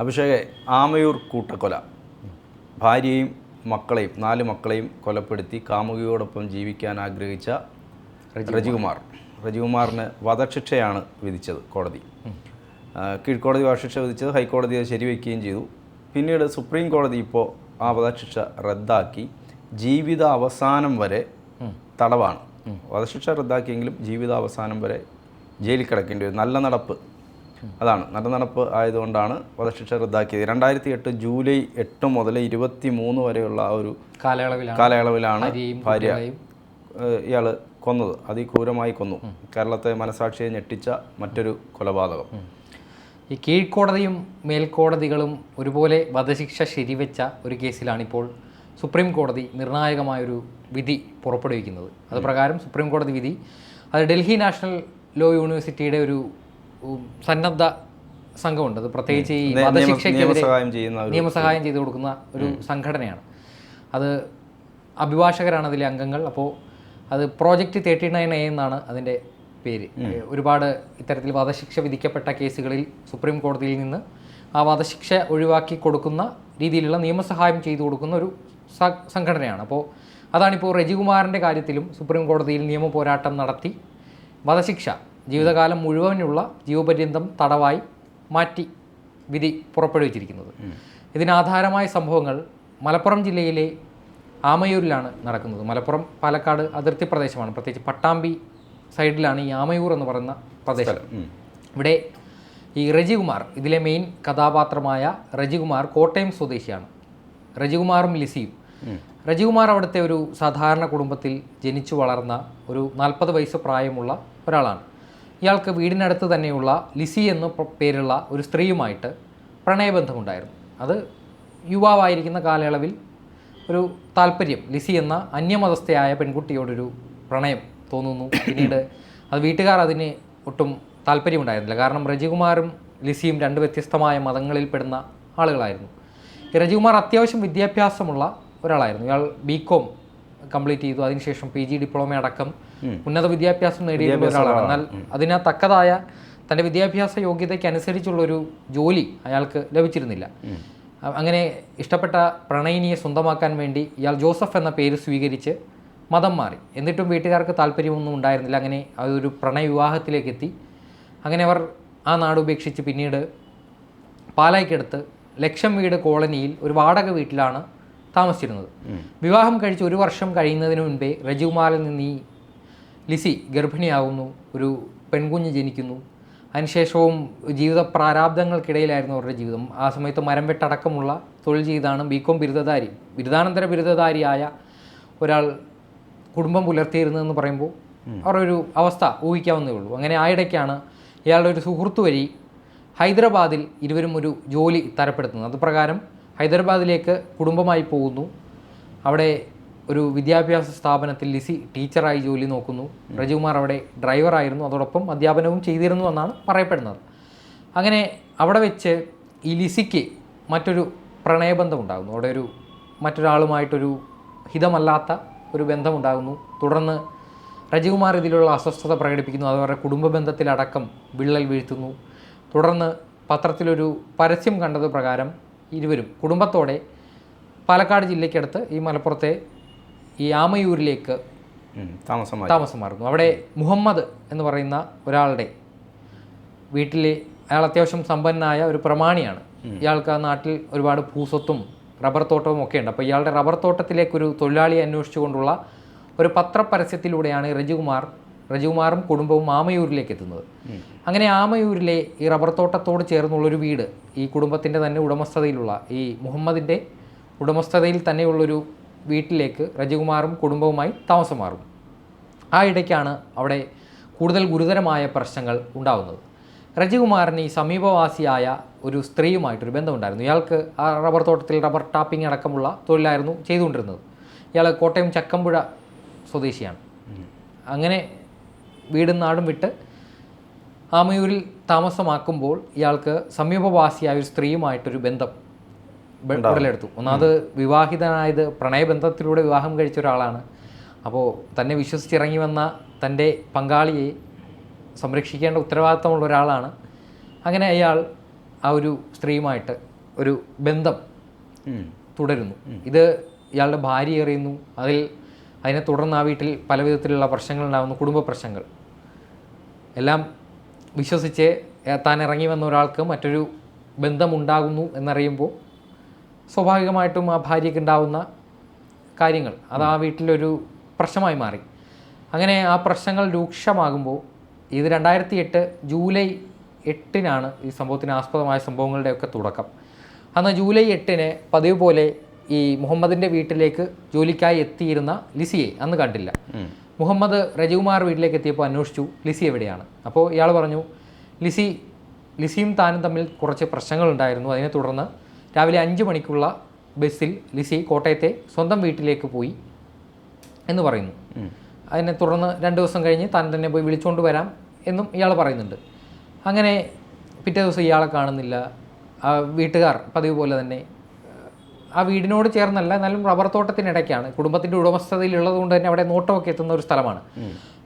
അഭിഷേകെ ആമയൂർ കൂട്ടക്കൊല. ഭാര്യയും മക്കളെയും നാല് മക്കളെയും കൊലപ്പെടുത്തി കാമുകിയോടൊപ്പം ജീവിക്കാൻ ആഗ്രഹിച്ച റജികുമാർ. റജികുമാറിന് വധശിക്ഷയാണ് വിധിച്ചത് കോടതി. കീഴ്ക്കോടതി വധശിക്ഷ വിധിച്ചത് ഹൈക്കോടതി അത് ശരിവെക്കുകയും ചെയ്തു. പിന്നീട് സുപ്രീം കോടതി ഇപ്പോൾ ആ വധശിക്ഷ റദ്ദാക്കി. ജീവിത അവസാനം വരെ തടവാണ്. വധശിക്ഷ റദ്ദാക്കിയെങ്കിലും ജീവിത അവസാനം വരെ ജയിലിൽ കിടക്കേണ്ടി വരും. നല്ല നടപ്പ്. അതാണ്. നല്ല നടപ്പ് ആയതുകൊണ്ടാണ് വധശിക്ഷ റദ്ദാക്കിയത്. രണ്ടായിരത്തി എട്ട് ജൂലൈ എട്ട് മുതൽ ഇരുപത്തി മൂന്ന് വരെയുള്ള ആ ഒരു കാലയളവിലാണ് ഭാര്യ ഇയാൾ ഇയാൾ കൊന്നത് അതിക്രൂരമായി കൊന്നു. കേരളത്തെ മനസാക്ഷിയെ ഞെട്ടിച്ച മറ്റൊരു കൊലപാതകം. ഈ കീഴ്ക്കോടതിയും മേൽക്കോടതികളും ഒരുപോലെ വധശിക്ഷ ശരിവെച്ച ഒരു കേസിലാണിപ്പോൾ സുപ്രീം കോടതി നിർണായകമായൊരു വിധി പുറപ്പെടുവിക്കുന്നത്. അത് പ്രകാരം സുപ്രീം കോടതി വിധി അത് ഡൽഹി നാഷണൽ ലോ യൂണിവേഴ്സിറ്റിയുടെ ഒരു സന്നദ്ധ സംഘമുണ്ട്. അത് പ്രത്യേകിച്ച് ഈ വധശിക്ഷയ്ക്കെതിരെ നിയമസഹായം ചെയ്തു കൊടുക്കുന്ന ഒരു സംഘടനയാണ്. അത് അഭിഭാഷകരാണ് അതിലെ അംഗങ്ങൾ. അപ്പോൾ അത് പ്രോജക്റ്റ് തേർട്ടി നയൻ എ എന്നാണ് അതിന്റെ പേര്. ഒരുപാട് ഇത്തരത്തിൽ വധശിക്ഷ വിധിക്കപ്പെട്ട കേസുകളിൽ സുപ്രീം കോടതിയിൽ നിന്ന് ആ വധശിക്ഷ ഒഴിവാക്കി കൊടുക്കുന്ന രീതിയിലുള്ള നിയമസഹായം ചെയ്തു കൊടുക്കുന്ന ഒരു സംഘടനയാണ്. അപ്പോൾ അതാണിപ്പോൾ റജികുമാറിന്റെ കാര്യത്തിലും സുപ്രീം കോടതിയിൽ നിയമ പോരാട്ടം നടത്തി വധശിക്ഷ ജീവിതകാലം മുഴുവനുള്ള ജീവപര്യന്തം തടവായി മാറ്റി വിധി പുറപ്പെടുവിച്ചിരിക്കുന്നത്. ഇതിനാധാരമായ സംഭവങ്ങൾ മലപ്പുറം ജില്ലയിലെ ആമയൂരിലാണ് നടക്കുന്നത്. മലപ്പുറം പാലക്കാട് അതിർത്തി പ്രദേശമാണ്. പ്രത്യേകിച്ച് പട്ടാമ്പി സൈഡിലാണ് ഈ ആമയൂർ എന്ന് പറയുന്ന പ്രദേശം. ഇവിടെ ഈ റജികുമാർ ഇതിലെ മെയിൻ കഥാപാത്രമായ റജികുമാർ കോട്ടയം സ്വദേശിയാണ്. റജികുമാറും ലിസിയും. റജികുമാർ അവിടുത്തെ ഒരു സാധാരണ കുടുംബത്തിൽ ജനിച്ചു വളർന്ന ഒരു നാൽപ്പത് വയസ്സ് പ്രായമുള്ള ഒരാളാണ്. ഇയാൾക്ക് വീടിനടുത്ത് തന്നെയുള്ള ലിസി എന്ന പേരുള്ള ഒരു സ്ത്രീയുമായിട്ട് പ്രണയബന്ധമുണ്ടായിരുന്നു. അത് യുവാവായിരിക്കുന്ന കാലയളവിൽ ഒരു താല്പര്യം ലിസി എന്ന അന്യമതസ്ഥയായ പെൺകുട്ടിയോടൊരു പ്രണയം തോന്നുന്നു. പിന്നീട് അത് വീട്ടുകാർ അതിന് ഒട്ടും താല്പര്യമുണ്ടായിരുന്നില്ല. കാരണം രജികുമാറും ലിസിയും രണ്ട് വ്യത്യസ്തമായ മതങ്ങളിൽ മതങ്ങളിൽപ്പെടുന്ന ആളുകളായിരുന്നു. രജികുമാർ അത്യാവശ്യം വിദ്യാഭ്യാസമുള്ള ഒരാളായിരുന്നു. ഇയാൾ ബി കോം കംപ്ലീറ്റ് ചെയ്തു. അതിനുശേഷം പി ജി ഡിപ്ലോമ അടക്കം ഉന്നത വിദ്യാഭ്യാസം നേടിയിട്ടുള്ള ഒരാളാണ്. എന്നാൽ അതിനാ തക്കതായ തന്റെ വിദ്യാഭ്യാസ യോഗ്യതയ്ക്ക് അനുസരിച്ചുള്ള ഒരു ജോലി അയാൾക്ക് ലഭിച്ചിരുന്നില്ല. അങ്ങനെ ഇഷ്ടപ്പെട്ട പ്രണയിനിയെ സ്വന്തമാക്കാൻ വേണ്ടി ഇയാൾ ജോസഫ് എന്ന പേര് സ്വീകരിച്ച് മതം മാറി. എന്നിട്ടും വീട്ടുകാർക്ക് താല്പര്യമൊന്നും ഉണ്ടായിരുന്നില്ല. അങ്ങനെ അതൊരു പ്രണയവിവാഹത്തിലേക്ക് എത്തി അങ്ങനെ അവർ ആ നാട് ഉപേക്ഷിച്ച് പിന്നീട് പാലായ്ക്കടുത്ത് ലക്ഷം വീട് കോളനിയിൽ ഒരു വാടക വീട്ടിലാണ് താമസിച്ചിരുന്നത്. വിവാഹം കഴിച്ച് ഒരു വർഷം കഴിയുന്നതിന് മുൻപേ റജുകുമാറിൽ നിന്ന് ഈ ലിസി ഗർഭിണിയാകുന്നു ഒരു പെൺകുഞ്ഞ് ജനിക്കുന്നു. അതിനുശേഷവും ജീവിത പ്രാരാബ്ദങ്ങൾക്കിടയിലായിരുന്നു അവരുടെ ജീവിതം. ആ സമയത്ത് മരം വെട്ടടക്കമുള്ള തൊഴിൽ ചെയ്താണ് ബികോം ബിരുദധാരി ബിരുദാനന്തര ബിരുദധാരിയായ ഒരാൾ കുടുംബം പുലർത്തിയിരുന്നതെന്ന് പറയുമ്പോൾ അവരുടെ ഒരു അവസ്ഥ ഊഹിക്കാവുന്നേ ഉള്ളൂ. അങ്ങനെ ആയിടയ്ക്കാണ് ഇയാളുടെ ഒരു സുഹൃത്ത് വഴി ഹൈദരാബാദിൽ ഇരുവരും ഒരു ജോലി തരപ്പെടുത്തുന്നത്. അത് പ്രകാരം ഹൈദരാബാദിലേക്ക് കുടുംബമായി പോകുന്നു. അവിടെ ഒരു വിദ്യാഭ്യാസ സ്ഥാപനത്തിൽ ലിസി ടീച്ചറായി ജോലി നോക്കുന്നു. രജികുമാർ അവിടെ ഡ്രൈവറായിരുന്നു. അതോടൊപ്പം അധ്യാപനവും ചെയ്തിരുന്നു എന്നാണ് പറയപ്പെടുന്നത്. അങ്ങനെ അവിടെ വെച്ച് ഈ ലിസിക്ക് മറ്റൊരു പ്രണയബന്ധം ഉണ്ടാകുന്നു അവിടെ ഒരു മറ്റൊരാളുമായിട്ടൊരു ഹിതമല്ലാത്ത ഒരു ബന്ധമുണ്ടാകുന്നു. തുടർന്ന് രജികുമാർ ഇതിലുള്ള അസ്വസ്ഥത പ്രകടിപ്പിക്കുന്നു. അത് അവരുടെ കുടുംബ ബന്ധത്തിലടക്കം വിള്ളൽ വീഴ്ത്തുന്നു. തുടർന്ന് പത്രത്തിലൊരു പരസ്യം കണ്ടത് പ്രകാരം ഇരുവരും കുടുംബത്തോടെ പാലക്കാട് ജില്ലയ്ക്കടുത്ത് ഈ മലപ്പുറത്തെ ഈ ആമയൂരിലേക്ക് താമസം മാറുന്നു അവിടെ മുഹമ്മദ് എന്ന് പറയുന്ന ഒരാളുടെ വീട്ടിലെ അയാൾ അത്യാവശ്യം സമ്പന്നനായ ഒരു പ്രമാണിയാണ്. ഇയാൾക്ക് ആ നാട്ടിൽ ഒരുപാട് ഭൂസ്വത്തും റബ്ബർ തോട്ടവും ഒക്കെ ഉണ്ട്. അപ്പോൾ ഇയാളുടെ റബ്ബർ തോട്ടത്തിലേക്കൊരു തൊഴിലാളിയെ അന്വേഷിച്ചുകൊണ്ടുള്ള ഒരു പത്രപരസ്യത്തിലൂടെയാണ് രജികുമാർ രജികുമാറും കുടുംബവും ആമയൂരിലേക്ക് എത്തുന്നത്. അങ്ങനെ ആമയൂരിലെ ഈ റബ്ബർ തോട്ടത്തോട് ചേർന്നുള്ളൊരു വീട് ഈ കുടുംബത്തിന്റെ തന്നെ ഉടമസ്ഥതയിലുള്ള ഈ മുഹമ്മദിന്റെ ഉടമസ്ഥതയിൽ തന്നെയുള്ളൊരു വീട്ടിലേക്ക് രജികുമാറും കുടുംബവുമായി താമസം മാറും. ആ ഇടയ്ക്കാണ് അവിടെ കൂടുതൽ ഗുരുതരമായ പ്രശ്നങ്ങൾ ഉണ്ടാകുന്നത് രജികുമാറിന് ഈ സമീപവാസിയായ ഒരു സ്ത്രീയുമായിട്ടൊരു ബന്ധമുണ്ടായിരുന്നു. ഇയാൾക്ക് ആ റബ്ബർ തോട്ടത്തിൽ റബ്ബർ ടാപ്പിംഗ് അടക്കമുള്ള തൊഴിലായിരുന്നു ചെയ്തുകൊണ്ടിരുന്നത്. ഇയാൾ കോട്ടയം ചക്കമ്പുഴ സ്വദേശിയാണ്. അങ്ങനെ വീടും നാടും വിട്ട് ആമയൂരിൽ താമസമാക്കുമ്പോൾ ഇയാൾക്ക് സമീപവാസിയായ ഒരു സ്ത്രീയുമായിട്ടൊരു ബന്ധം ഉടലെടുത്തു. ഒന്നാമത് വിവാഹിതനായത് പ്രണയബന്ധത്തിലൂടെ വിവാഹം കഴിച്ച ഒരാളാണ്. അപ്പോൾ തന്നെ വിശ്വസിച്ചിറങ്ങി വന്ന തന്റെ പങ്കാളിയെ സംരക്ഷിക്കേണ്ട ഉത്തരവാദിത്തമുള്ള ഒരാളാണ്. അങ്ങനെ അയാൾ ആ ഒരു സ്ത്രീയുമായിട്ട് ഒരു ബന്ധം. തുടരുന്നു. ഇത് ഇയാളുടെ ഭാര്യ എറിയുന്നു അതിൽ അതിനെ തുടർന്ന് ആ വീട്ടിൽ പല വിധത്തിലുള്ള പ്രശ്നങ്ങൾ ഉണ്ടാകുന്നു കുടുംബ പ്രശ്നങ്ങൾ. എല്ലാം വിശ്വസിച്ച് താൻ ഇറങ്ങി വന്ന ഒരാൾക്ക് മറ്റൊരു ബന്ധമുണ്ടാകുന്നു എന്നറിയുമ്പോൾ സ്വാഭാവികമായിട്ടും ആ ഭാര്യയ്ക്ക് ഉണ്ടാവുന്ന കാര്യങ്ങൾ അത് ആ വീട്ടിലൊരു പ്രശ്നമായി മാറി. അങ്ങനെ ആ പ്രശ്നങ്ങൾ രൂക്ഷമാകുമ്പോൾ ഇത് രണ്ടായിരത്തി എട്ട് ജൂലൈ എട്ടിനാണ് ഈ സംഭവത്തിന് ആസ്പദമായ സംഭവങ്ങളുടെയൊക്കെ തുടക്കം. അന്ന് ജൂലൈ എട്ടിന് പതിവ് പോലെ ഈ മുഹമ്മദിന്റെ വീട്ടിലേക്ക് ജോലിക്കായി എത്തിയിരുന്ന ലിസിയെ അന്ന് കണ്ടില്ല. മുഹമ്മദ് രജികുമാർ വീട്ടിലേക്ക് എത്തിയപ്പോൾ അന്വേഷിച്ചു ലിസി എവിടെയാണ്. അപ്പോൾ ഇയാൾ പറഞ്ഞു ലിസി ലിസിയും താനും തമ്മിൽ കുറച്ച് പ്രശ്നങ്ങളുണ്ടായിരുന്നു. അതിനെ തുടർന്ന് രാവിലെ അഞ്ച് മണിക്കുള്ള ബസ്സിൽ ലിസി കോട്ടയത്തെ സ്വന്തം വീട്ടിലേക്ക് പോയി എന്ന് പറയുന്നു. അതിനെ തുടർന്ന് രണ്ട് ദിവസം കഴിഞ്ഞ് താൻ തന്നെ പോയി വിളിച്ചുകൊണ്ട് വരാം എന്നും ഇയാൾ പറയുന്നുണ്ട്. അങ്ങനെ പിറ്റേ ദിവസം ഇയാളെ കാണുന്നില്ല. വീട്ടുകാർ പതിവ് പോലെ തന്നെ ആ വീടിനോട് ചേർന്നല്ല എന്നാലും റബ്ബർ തോട്ടത്തിനിടയ്ക്കാണ്. കുടുംബത്തിന്റെ ഉടമസ്ഥതയിലുള്ളത് കൊണ്ട് തന്നെ അവിടെ നോട്ടമൊക്കെ എത്തുന്ന ഒരു സ്ഥലമാണ്.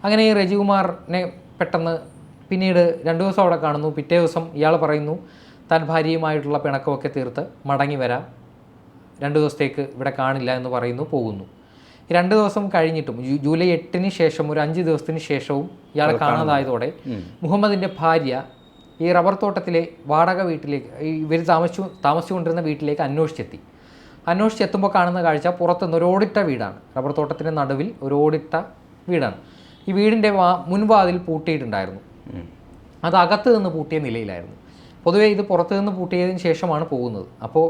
അങ്ങനെ ഈ രജികുമാറിനെ പെട്ടെന്ന് പിന്നീട് രണ്ട് ദിവസം അവിടെ കാണുന്നു. പിറ്റേ ദിവസം ഇയാൾ പറയുന്നു താൻ ഭാര്യയുമായിട്ടുള്ള പിണക്കമൊക്കെ തീർത്ത് മടങ്ങി വരാം. രണ്ട് ദിവസത്തേക്ക് ഇവിടെ കാണില്ല എന്ന് പറയുന്നു പോകുന്നു. രണ്ട് ദിവസം കഴിഞ്ഞിട്ടും ജൂലൈ എട്ടിന് ശേഷം ഒരു അഞ്ച് ദിവസത്തിന് ശേഷവും ഇയാളെ കാണാതായതോടെ മുഹമ്മദിന്റെ ഭാര്യ ഈ റബ്ബർ തോട്ടത്തിലെ വാടക വീട്ടിലേക്ക് ഇവർ താമസിച്ചു താമസിച്ചുകൊണ്ടിരുന്ന വീട്ടിലേക്ക് അന്വേഷിച്ചെത്തി. അന്വേഷിച്ചെത്തുമ്പോൾ കാണുന്ന കാഴ്ച പുറത്തുനിന്ന് ഒരു ഓടിട്ട വീടാണ്. റബ്ബർ തോട്ടത്തിന്റെ നടുവിൽ ഒരു ഓടിട്ട വീടാണ്. ഈ വീടിന്റെ വാ മുൻവാതിൽ പൂട്ടിയിട്ടുണ്ടായിരുന്നു. അത് അകത്ത് നിന്ന് പൂട്ടിയ നിലയിലായിരുന്നു. പൊതുവേ ഇത് പുറത്ത് നിന്ന് പൂട്ടിയതിന് ശേഷമാണ് പോകുന്നത്. അപ്പോൾ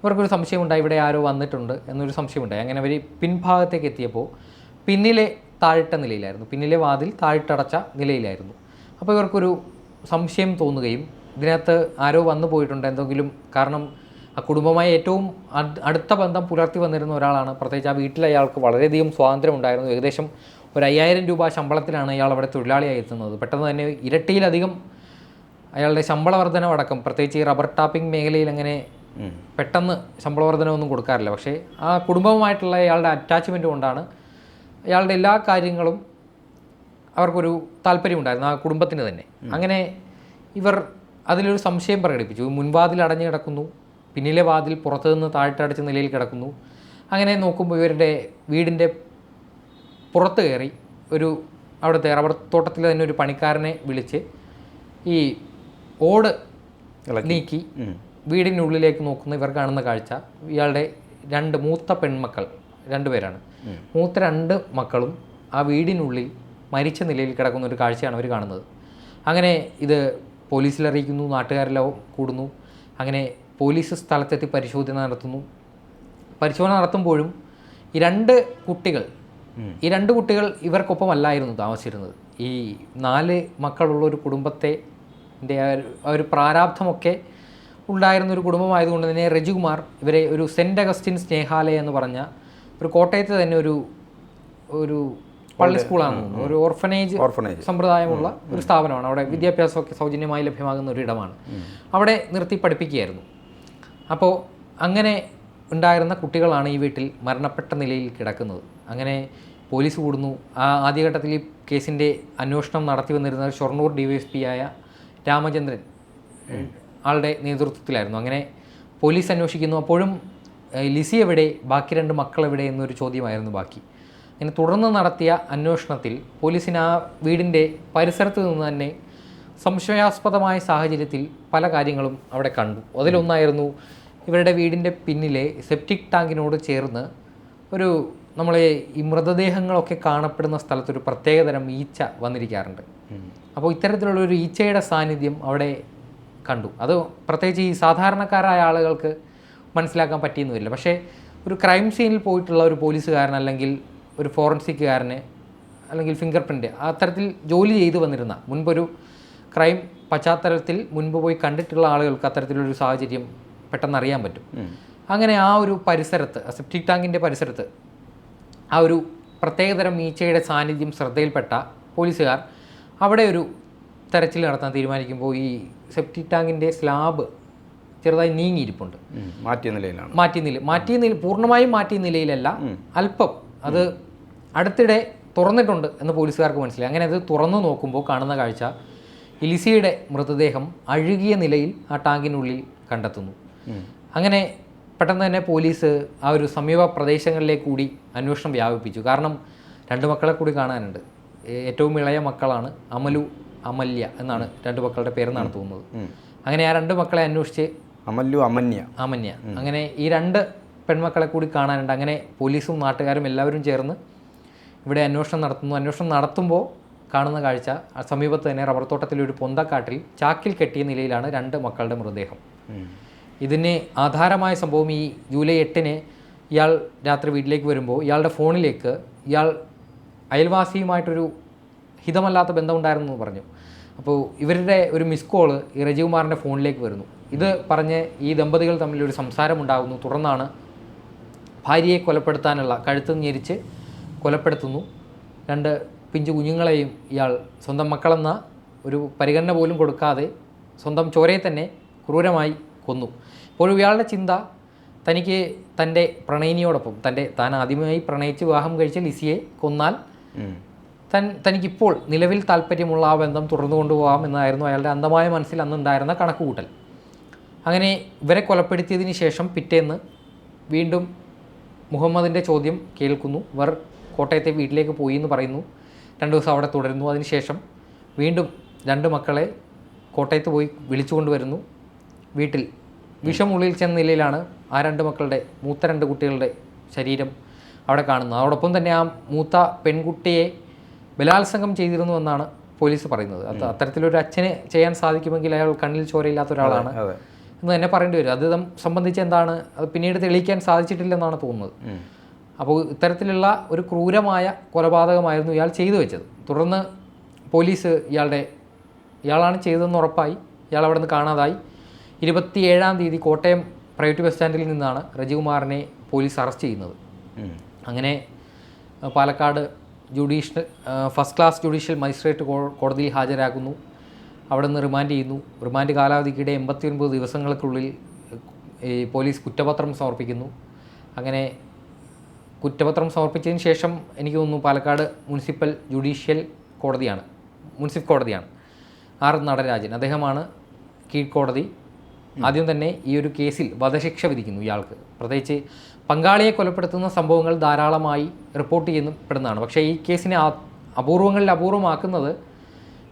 ഇവർക്കൊരു സംശയമുണ്ടായി ഇവിടെ ആരോ വന്നിട്ടുണ്ട് എന്നൊരു സംശയമുണ്ടായി അങ്ങനെ അവർ പിൻഭാഗത്തേക്ക് എത്തിയപ്പോൾ പിന്നിലെ താഴ്ത്ത നിലയിലായിരുന്നു. പിന്നിലെ വാതിൽ താഴ്ത്തടച്ച നിലയിലായിരുന്നു. അപ്പോൾ ഇവർക്കൊരു സംശയം തോന്നുകയും ഇതിനകത്ത് ആരോ വന്നു പോയിട്ടുണ്ട് എന്തെങ്കിലും കാരണം ആ കുടുംബമായി ഏറ്റവും അടുത്ത ബന്ധം പുലർത്തി വന്നിരുന്ന ഒരാളാണ്. പ്രത്യേകിച്ച് ആ വീട്ടിൽ അയാൾക്ക് വളരെയധികം സ്വാതന്ത്ര്യം ഉണ്ടായിരുന്നു. ഏകദേശം ഒരു അയ്യായിരം രൂപ ശമ്പളത്തിലാണ് അയാൾ അവിടെ തൊഴിലാളിയായി എത്തുന്നത്. പെട്ടെന്ന് തന്നെ ഇരട്ടിയിലധികം അയാളുടെ ശമ്പള വർധനം അടക്കം പ്രത്യേകിച്ച് ഈ റബ്ബർ ടാപ്പിംഗ് മേഖലയിൽ അങ്ങനെ പെട്ടെന്ന് ശമ്പള വർധനമൊന്നും കൊടുക്കാറില്ല. പക്ഷേ ആ കുടുംബവുമായിട്ടുള്ള അയാളുടെ അറ്റാച്ച്മെന്റ് കൊണ്ടാണ് അയാളുടെ എല്ലാ കാര്യങ്ങളും അവർക്കൊരു താല്പര്യമുണ്ടായിരുന്നു ആ കുടുംബത്തിന് തന്നെ. അങ്ങനെ ഇവർ അതിലൊരു സംശയം പ്രകടിപ്പിച്ചു. മുൻവാതിൽ അടഞ്ഞു കിടക്കുന്നു. പിന്നിലെ വാതിൽ പുറത്തു നിന്ന് താഴ്ത്തടച്ച നിലയിൽ കിടക്കുന്നു. അങ്ങനെ നോക്കുമ്പോൾ ഇവരുടെ വീടിന്റെ പുറത്ത് കയറി ഒരു അവിടുത്തെ റബ്ബർ തോട്ടത്തിൽ തന്നെ ഒരു പണിക്കാരനെ വിളിച്ച് ഈ ഓട് നീക്കി വീടിനുള്ളിലേക്ക് നോക്കുന്ന ഇവർ കാണുന്ന കാഴ്ച. ഇയാളുടെ രണ്ട് മൂത്ത പെൺമക്കൾ രണ്ടുപേരാണ് മൂത്ത രണ്ട് മക്കളും ആ വീടിനുള്ളിൽ മരിച്ച നിലയിൽ കിടക്കുന്ന ഒരു കാഴ്ചയാണ് അവർ കാണുന്നത്. അങ്ങനെ ഇത് പോലീസിൽ അറിയിക്കുന്നു നാട്ടുകാരെല്ലാം കൂടുന്നു. അങ്ങനെ പോലീസ് സ്ഥലത്തെത്തി പരിശോധന നടത്തുന്നു. പരിശോധന നടത്തുമ്പോഴും ഈ രണ്ട് കുട്ടികൾ ഈ രണ്ട് കുട്ടികൾ ഇവർക്കൊപ്പമല്ലായിരുന്നു താമസിച്ചിരുന്നത്. ഈ നാല് മക്കളുള്ള ഒരു കുടുംബത്തെ ഒരു- പ്രാരാബ്ധമൊക്കെ ഉണ്ടായിരുന്ന ഒരു കുടുംബമായതുകൊണ്ട് തന്നെ രജികുമാർ ഇവരെ ഒരു സെന്റ് അഗസ്റ്റിൻ സ്നേഹാലയ എന്ന് പറഞ്ഞ ഒരു കോട്ടയത്ത് തന്നെ ഒരു ഒരു പള്ളി സ്കൂളാണ്. ഒരു ഓർഫനേജ് ഓർഫനേജ്. സമ്പ്രദായമുള്ള ഒരു സ്ഥാപനമാണ്. അവിടെ വിദ്യാഭ്യാസമൊക്കെ സൗജന്യമായി ലഭ്യമാകുന്ന ഒരു ഇടമാണ്. അവിടെ നിർത്തി പഠിപ്പിക്കുകയായിരുന്നു. അപ്പോൾ അങ്ങനെ ഉണ്ടായിരുന്ന കുട്ടികളാണ് ഈ വീട്ടിൽ മരണപ്പെട്ട നിലയിൽ കിടക്കുന്നത്. അങ്ങനെ പോലീസ് കൂടുന്നു. ആ ആദ്യഘട്ടത്തിൽ ഈ കേസിന്റെ അന്വേഷണം നടത്തി വന്നിരുന്നത് ഷൊർണൂർ ഡിവൈഎസ്പി ആയ രാമചന്ദ്രൻ ആളുടെ നേതൃത്വത്തിലായിരുന്നു. അങ്ങനെ പോലീസ് അന്വേഷിക്കുന്നു. അപ്പോഴും ലിസി എവിടെ? ബാക്കി രണ്ട് മക്കൾ എവിടെ? എന്നൊരു ചോദ്യമായിരുന്നു ബാക്കി. അങ്ങനെ തുടർന്ന് നടത്തിയ അന്വേഷണത്തിൽ പോലീസിന് ആ വീടിന്റെ പരിസരത്ത് നിന്ന് തന്നെ സംശയാസ്പദമായ സാഹചര്യത്തിൽ പല കാര്യങ്ങളും അവിടെ കണ്ടു. അതിലൊന്നായിരുന്നു ഇവരുടെ വീടിന്റെ പിന്നിലെ സെപ്റ്റിക് ടാങ്കിനോട് ചേർന്ന് ഒരു നമ്മളെ ഈ മൃതദേഹങ്ങളൊക്കെ കാണപ്പെടുന്ന സ്ഥലത്തൊരു പ്രത്യേകതരം ഈച്ച വന്നിരിക്കാറുണ്ട്. അപ്പോൾ ഇത്തരത്തിലുള്ള ഒരു ഈച്ചയുടെ സാന്നിധ്യം അവിടെ കണ്ടു. അത് പ്രത്യേകിച്ച് ഈ സാധാരണക്കാരായ ആളുകൾക്ക് മനസ്സിലാക്കാൻ പറ്റിയെന്ന് വരില്ല പക്ഷേ ഒരു ക്രൈം സീനിൽ പോയിട്ടുള്ള ഒരു പോലീസുകാരൻ അല്ലെങ്കിൽ ഒരു ഫോറൻസിക്കുകാരന് അല്ലെങ്കിൽ ഫിംഗർ പ്രിന്റ് അത്തരത്തിൽ ജോലി ചെയ്തു വന്നിരുന്ന മുൻപൊരു ക്രൈം പശ്ചാത്തലത്തിൽ മുൻപ് പോയി കണ്ടിട്ടുള്ള ആളുകൾക്ക് അത്തരത്തിലൊരു സാഹചര്യം പെട്ടെന്ന് അറിയാൻ പറ്റും അങ്ങനെ ആ ഒരു പരിസരത്ത് സെപ്റ്റിക് ടാങ്കിന്റെ പരിസരത്ത് ആ ഒരു പ്രത്യേകതരം ഈച്ചയുടെ സാന്നിധ്യം ശ്രദ്ധയിൽപ്പെട്ട പോലീസുകാർ അവിടെ ഒരു തെരച്ചിൽ നടത്താൻ തീരുമാനിക്കുമ്പോൾ ഈ സെപ്റ്റിക് ടാങ്കിന്റെ സ്ലാബ് ചെറുതായി നീങ്ങിയിരിപ്പുണ്ട്. മാറ്റിയ നിലയിലാണ്. മാറ്റിയ നില മാറ്റിയ നില പൂർണമായും മാറ്റിയ നിലയിലല്ല അല്പം. അത് അടുത്തിടെ തുറന്നിട്ടുണ്ട് എന്ന് പോലീസുകാർക്ക് മനസ്സിലായി. അങ്ങനെ അത് തുറന്നു നോക്കുമ്പോൾ കാണുന്ന കാഴ്ച ഇലിസിയുടെ മൃതദേഹം അഴുകിയ നിലയിൽ ആ ടാങ്കിനുള്ളിൽ കണ്ടെത്തുന്നു. അങ്ങനെ പെട്ടെന്ന് തന്നെ പോലീസ് ആ ഒരു സമീപ പ്രദേശങ്ങളിലേക്ക് കൂടി അന്വേഷണം വ്യാപിപ്പിച്ചു. കാരണം രണ്ട് മക്കളെ കൂടി കാണാനുണ്ട്. ഏറ്റവും ഇളയ മക്കളാണ് അമലു അമല്യ എന്നാണ് രണ്ട് മക്കളുടെ പേരെന്നാണ് തോന്നുന്നത് അങ്ങനെ ആ രണ്ട് മക്കളെ അന്വേഷിച്ച് അമല്ലു അമന്യ. അമന്യ. അങ്ങനെ ഈ രണ്ട് പെൺമക്കളെ കൂടി കാണാനുണ്ട്. അങ്ങനെ പോലീസും നാട്ടുകാരും എല്ലാവരും ചേർന്ന് ഇവിടെ അന്വേഷണം നടത്തുന്നു. അന്വേഷണം നടത്തുമ്പോൾ കാണുന്ന കാഴ്ച സമീപത്ത് തന്നെ റബ്ബർ തോട്ടത്തിലെ ഒരു പൊന്തക്കാട്ടിൽ ചാക്കിൽ കെട്ടിയ നിലയിലാണ് രണ്ട് മക്കളുടെ മൃതദേഹം. ഇതിന് ആധാരമായ സംഭവം ഈ ജൂലൈ എട്ടിന് ഇയാൾ രാത്രി വീട്ടിലേക്ക് വരുമ്പോൾ ഇയാളുടെ ഫോണിലേക്ക് ഇയാൾ അയൽവാസിയുമായിട്ടൊരു ഹിതമല്ലാത്ത ബന്ധമുണ്ടായിരുന്നു എന്ന് പറഞ്ഞു. അപ്പോൾ ഇവരുടെ ഒരു മിസ് കോൾ ഈ രജികുമാറിന്റെ ഫോണിലേക്ക് വരുന്നു. ഇത് പറഞ്ഞ് ഈ ദമ്പതികൾ തമ്മിൽ ഒരു സംസാരം ഉണ്ടാകുന്നു. തുടർന്നാണ് ഭാര്യയെ കൊലപ്പെടുത്താനുള്ള കഴുത്ത് ഞെരിച്ച് കൊലപ്പെടുത്തുന്നു. രണ്ട് പിഞ്ചു കുഞ്ഞുങ്ങളെയും ഇയാൾ സ്വന്തം മക്കളെന്ന ഒരു പരിഗണന പോലും കൊടുക്കാതെ സ്വന്തം ചോരയെ തന്നെ ക്രൂരമായി കൊന്നു. ഇപ്പോഴും ഇയാളുടെ ചിന്ത തനിക്ക് തന്റെ പ്രണയിനിയോടൊപ്പം തന്റെ താൻ ആദ്യമായി പ്രണയിച്ച് വിവാഹം കഴിച്ച ലിസിയെ കൊന്നാൽ തൻ തനിക്കിപ്പോൾ നിലവിൽ താല്പര്യമുള്ള ആ ബന്ധം തുടർന്നു കൊണ്ടുപോകാം എന്നായിരുന്നു അയാളുടെ അന്ധമായ മനസ്സിൽ അന്നുണ്ടായിരുന്ന കണക്കുകൂട്ടൽ. അങ്ങനെ ഇവരെ കൊലപ്പെടുത്തിയതിന് ശേഷം പിറ്റേന്ന് വീണ്ടും മുഹമ്മദിന്റെ ചോദ്യം കേൾക്കുന്നു. ഇവർ കോട്ടയത്തെ വീട്ടിലേക്ക് പോയി എന്ന് പറയുന്നു. രണ്ട് ദിവസം അവിടെ തുടരുന്നു. അതിനുശേഷം വീണ്ടും രണ്ട് മക്കളെ കോട്ടയത്ത് പോയി വിളിച്ചുകൊണ്ടുവരുന്നു. വീട്ടിൽ വിഷമുള്ളിൽ ചെന്ന നിലയിലാണ് ആ രണ്ട് മക്കളുടെ മൂത്ത രണ്ട് കുട്ടികളുടെ ശരീരം അവിടെ കാണുന്നത്. അതോടൊപ്പം തന്നെ ആ മൂത്ത പെൺകുട്ടിയെ ബലാത്സംഗം ചെയ്തിരുന്നു എന്നാണ് പോലീസ് പറയുന്നത്. അത് അത്തരത്തിലൊരു അച്ഛനെ ചെയ്യാൻ സാധിക്കുമെങ്കിൽ അയാൾ കണ്ണിൽ ചോരയില്ലാത്ത ഒരാളാണ് എന്ന് തന്നെ പറയേണ്ടി വരും. അത് സംബന്ധിച്ച് എന്താണ്? അത് പിന്നീട് തെളിയിക്കാൻ സാധിച്ചിട്ടില്ലെന്നാണ് തോന്നുന്നത്. അപ്പോൾ ഇത്തരത്തിലുള്ള ഒരു ക്രൂരമായ കൊലപാതകമായിരുന്നു ഇയാൾ ചെയ്തു വെച്ചത്. തുടർന്ന് പോലീസ് ഇയാളുടെ ഇയാളാണ് ചെയ്തതെന്ന് ഉറപ്പായി. ഇയാൾ അവിടെ നിന്ന് കാണാതായി. ഇരുപത്തിയേഴാം തീയതി കോട്ടയം പ്രൈവറ്റ് ബസ് സ്റ്റാൻഡിൽ നിന്നാണ് രജികുമാറിനെ പോലീസ് അറസ്റ്റ് ചെയ്യുന്നത്. അങ്ങനെ Palakkad judicial first class judicial magistrate കോടതിയിൽ ഹാജരാക്കുന്നു അവിടെ നിന്ന് റിമാൻഡ് ചെയ്യുന്നു. റിമാൻഡ് കാലാവധിക്കിടെ എൺപത്തി ഒൻപത് ദിവസങ്ങൾക്കുള്ളിൽ ഈ പോലീസ് കുറ്റപത്രം സമർപ്പിക്കുന്നു. അങ്ങനെ കുറ്റപത്രം സമർപ്പിച്ചതിന് ശേഷം എനിക്ക് തോന്നുന്നു പാലക്കാട് മുനിസിപ്പൽ ജുഡീഷ്യൽ കോടതിയാണ് മുനിസിപ്പൽ കോടതിയാണ്. ആർ നടരാജൻ അദ്ദേഹമാണ് കീഴ്ക്കോടതി. ആദ്യം തന്നെ ഈ ഒരു കേസിൽ വധശിക്ഷ വിധിക്കുന്നു ഇയാൾക്ക്. പ്രത്യേകിച്ച് പങ്കാളിയെ കൊലപ്പെടുത്തുന്ന സംഭവങ്ങൾ ധാരാളമായി റിപ്പോർട്ട് ചെയ്യപ്പെടുന്നതാണ്. പക്ഷേ ഈ കേസിനെ അപൂർവങ്ങളിൽ അപൂർവമാക്കുന്നത്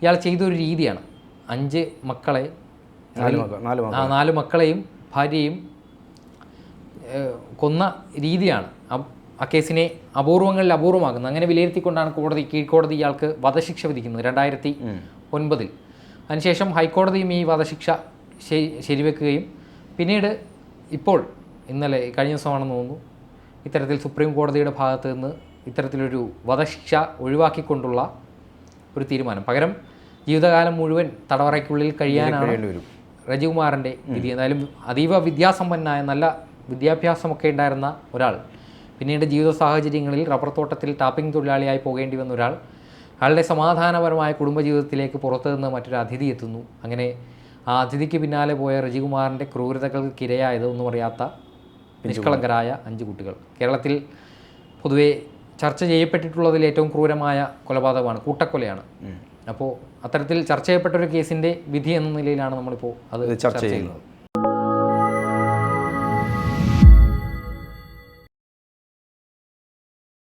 ഇയാൾ ചെയ്തൊരു രീതിയാണ്. അഞ്ച് മക്കളെ ആ നാല് മക്കളെയും ഭാര്യയും കൊന്ന രീതിയാണ്. ആ- കേസിനെ അപൂർവങ്ങളിൽ അപൂർവമാക്കുന്നത് അങ്ങനെ വിലയിരുത്തിക്കൊണ്ടാണ് കോടതി കീഴ്ക്കോടതി ഇയാൾക്ക് വധശിക്ഷ വിധിക്കുന്നത് രണ്ടായിരത്തി ഒൻപതിൽ. അതിനുശേഷം ഹൈക്കോടതിയും ഈ വധശിക്ഷ ശരിവെക്കുകയും പിന്നീട് ഇപ്പോൾ ഇന്നലെ കഴിഞ്ഞ ദിവസമാണെന്ന് തോന്നുന്നു ഇത്തരത്തിൽ സുപ്രീം കോടതിയുടെ ഭാഗത്ത് നിന്ന് ഇത്തരത്തിലൊരു വധശിക്ഷ ഒഴിവാക്കിക്കൊണ്ടുള്ള ഒരു തീരുമാനം. പകരം ജീവിതകാലം മുഴുവൻ തടവറയ്ക്കുള്ളിൽ കഴിയാനാണ് രജികുമാറിന്റെ വിധി. എന്തായാലും അതീവ വിദ്യാസമ്പന്നനായ നല്ല വിദ്യാഭ്യാസമൊക്കെ ഉണ്ടായിരുന്ന ഒരാൾ പിന്നീട് ജീവിത സാഹചര്യങ്ങളിൽ റബ്ബർ തോട്ടത്തിൽ ടാപ്പിംഗ് തൊഴിലാളിയായി പോകേണ്ടി വന്ന ഒരാൾ അയാളുടെ സമാധാനപരമായ കുടുംബജീവിതത്തിലേക്ക് പുറത്തു നിന്ന് മറ്റൊരു അതിഥി എത്തുന്നു. അങ്ങനെ ആ അതിഥിക്ക് പിന്നാലെ പോയ രജികുമാറിന്റെ ക്രൂരതകൾക്ക് ഇരയായത് ഒന്നും അറിയാത്ത നിഷ്കളങ്കരായ അഞ്ച് കുട്ടികൾ. കേരളത്തിൽ പൊതുവെ ചർച്ച ചെയ്യപ്പെട്ടിട്ടുള്ളതിൽ ഏറ്റവും ക്രൂരമായ കൊലപാതകമാണ് കൂട്ടക്കൊലയാണ്. അപ്പോൾ അത്തരത്തിൽ ചർച്ച ചെയ്യപ്പെട്ട ഒരു കേസിന്റെ വിധി എന്ന നിലയിലാണ് നമ്മളിപ്പോൾ അത് ചർച്ച ചെയ്യുന്നത്.